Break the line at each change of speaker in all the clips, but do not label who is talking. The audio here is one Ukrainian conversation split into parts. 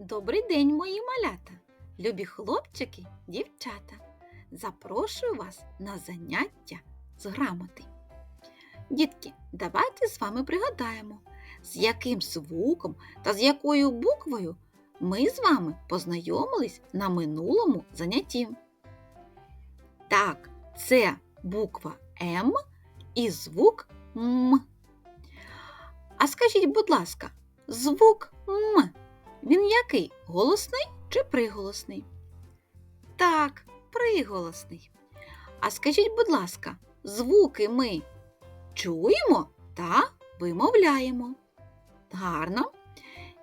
Добрий день, мої малята, любі хлопчики, дівчата. Запрошую вас на заняття з грамоти. Дітки, давайте з вами пригадаємо, з яким звуком та з якою буквою ми з вами познайомились на минулому занятті. Так, це буква М і звук М. А скажіть, будь ласка, звук М він який? Голосний чи приголосний? Так, приголосний. А скажіть, будь ласка, звуки ми чуємо та вимовляємо. Гарно.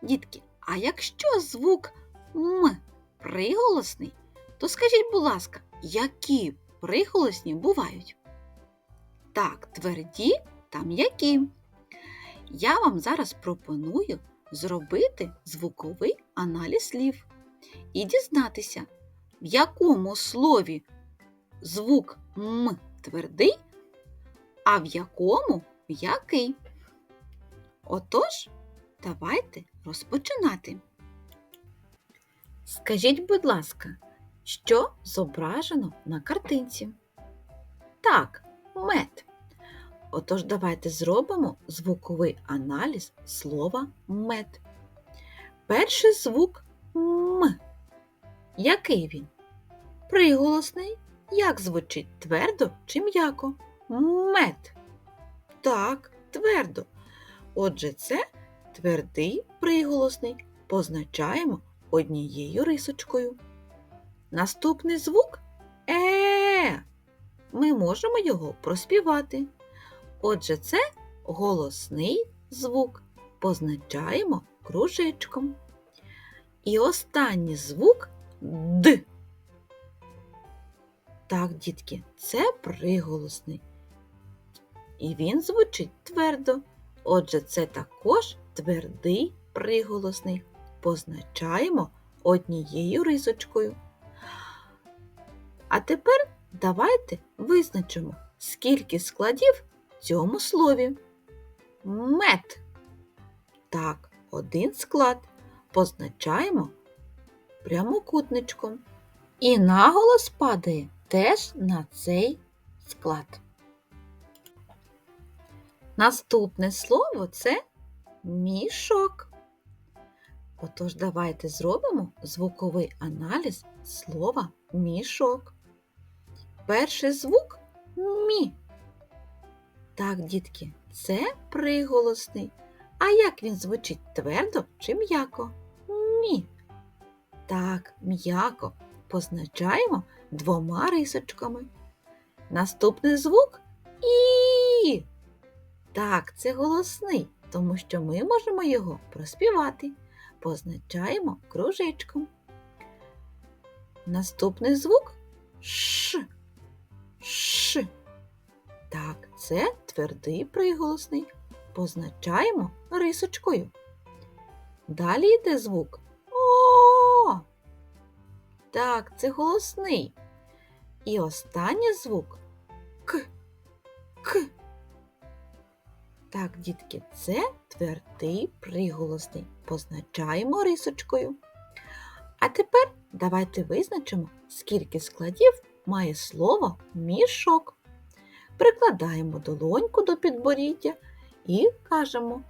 Дітки, а якщо звук М приголосний, то скажіть, будь ласка, які приголосні бувають? Так, тверді та м'які. Я вам зараз пропоную зробити звуковий аналіз слів і дізнатися, в якому слові звук М твердий, а в якому м'який. Отож, давайте розпочинати. Скажіть, будь ласка, що зображено на картинці? Так, мед. Отож, давайте зробимо звуковий аналіз слова мед. Перший звук М. Який він? Приголосний. Як звучить твердо чи м'яко? Мед. Так, твердо. Отже, це твердий приголосний. Позначаємо однією рисочкою. Наступний звук е. Ми можемо його проспівати. Отже, це голосний звук. Позначаємо кружечком. І останній звук Д. Так, дітки, це приголосний. І він звучить твердо. Отже, це також твердий приголосний. Позначаємо однією рисочкою. А тепер давайте визначимо, скільки складів цьому слові. Мед. Так, один склад позначаємо прямокутничком. І наголос падає теж на цей склад. Наступне слово це мішок. Отож, давайте зробимо звуковий аналіз слова мішок. Перший звук мі. Так, дітки, це приголосний. А як він звучить твердо чи м'яко? Мі. Так, м'яко позначаємо двома рисочками. Наступний звук І. Так, це голосний, тому що ми можемо його проспівати. Позначаємо кружечком. Наступний звук Ш. Ш. Так, це твердий приголосний. Позначаємо рисочкою. Далі йде звук О. Так, це голосний. І останній звук К. К. Так, дітки, це твердий приголосний. Позначаємо рисочкою. А тепер давайте визначимо, скільки складів має слово мішок. Прикладаємо долоньку до підборіддя і кажемо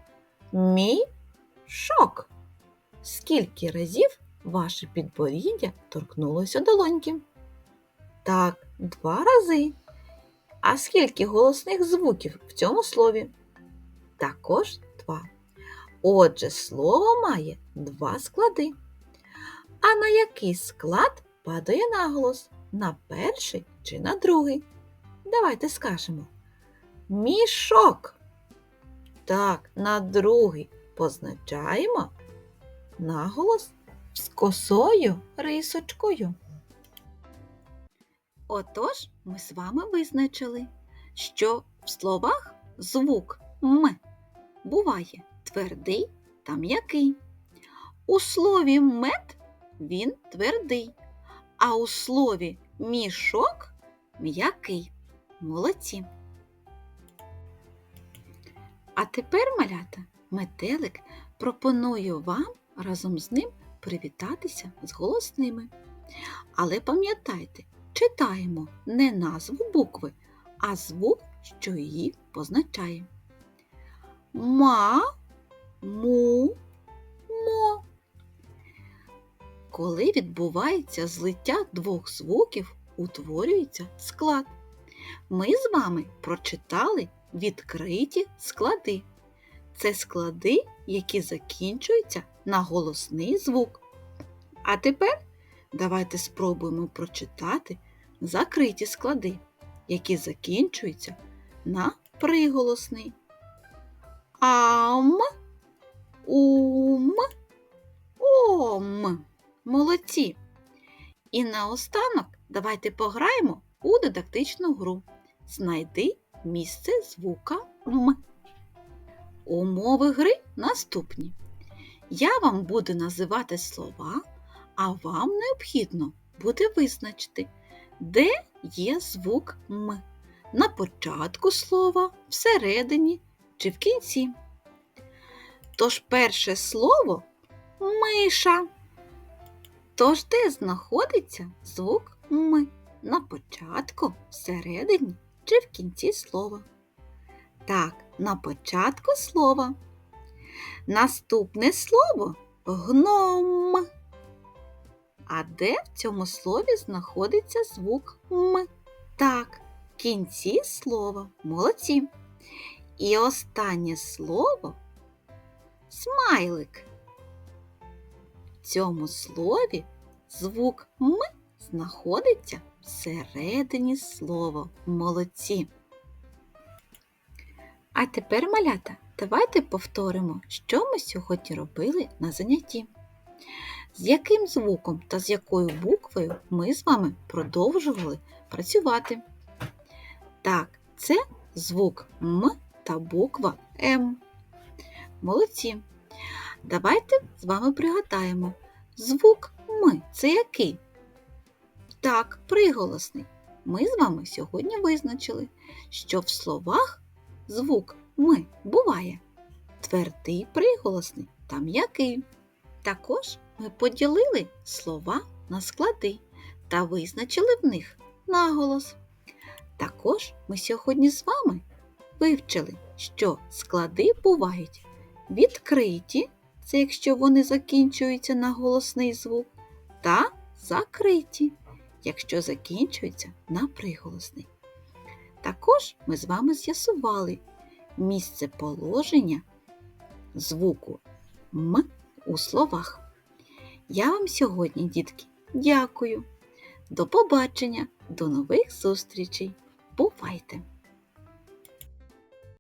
мішок. Скільки разів ваше підборіддя торкнулося долоньки? Так, два рази. А скільки голосних звуків в цьому слові? Також два. Отже, слово має два склади. А на який склад падає наголос? На перший чи на другий? Давайте скажемо. Мішок. Так, на другий позначаємо наголос з косою рисочкою. Отож, ми з вами визначили, що в словах звук М буває твердий та м'який. У слові мед він твердий, а у слові мішок м'який. Молодці. А тепер, малята, метелик пропоную вам разом з ним привітатися з голосними. Але пам'ятайте, читаємо не назву букви, а звук, що її позначає. Ма, му, мо. Коли відбувається злиття двох звуків, утворюється склад. Ми з вами прочитали відкриті склади. Це склади, які закінчуються на голосний звук. А тепер давайте спробуємо прочитати закриті склади, які закінчуються на приголосний. Ам, ум, ом. Молодці! І наостанок давайте пограємо у дидактичну гру. Знайди місце звука М. Умови гри наступні. Я вам буду називати слова, а вам необхідно буде визначити, де є звук М. На початку слова, всередині чи в кінці. Тож перше слово миша. Тож де знаходиться звук М? На початку, всередині чи в кінці слова? Так, на початку слова. Наступне слово гном. А де в цьому слові знаходиться звук М? Так, в кінці слова. Молодці. І останнє слово смайлик. В цьому слові звук М знаходиться всередині слова. Молодці. А тепер, малята, давайте повторимо, що ми сьогодні робили на занятті. З яким звуком та з якою буквою ми з вами продовжували працювати. Так, це звук М та буква М. Молодці. Давайте з вами пригадаємо. Звук М це який? Так, приголосний. Ми з вами сьогодні визначили, що в словах звук М буває твердий приголосний та м'який. Також ми поділили слова на склади та визначили в них наголос. Також ми сьогодні з вами вивчили, що склади бувають відкриті, це якщо вони закінчуються на голосний звук, та закриті, якщо закінчується на приголосний. Також ми з вами з'ясували місце положення звуку М у словах. Я вам сьогодні, дітки, дякую. До побачення, до нових зустрічей. Бувайте!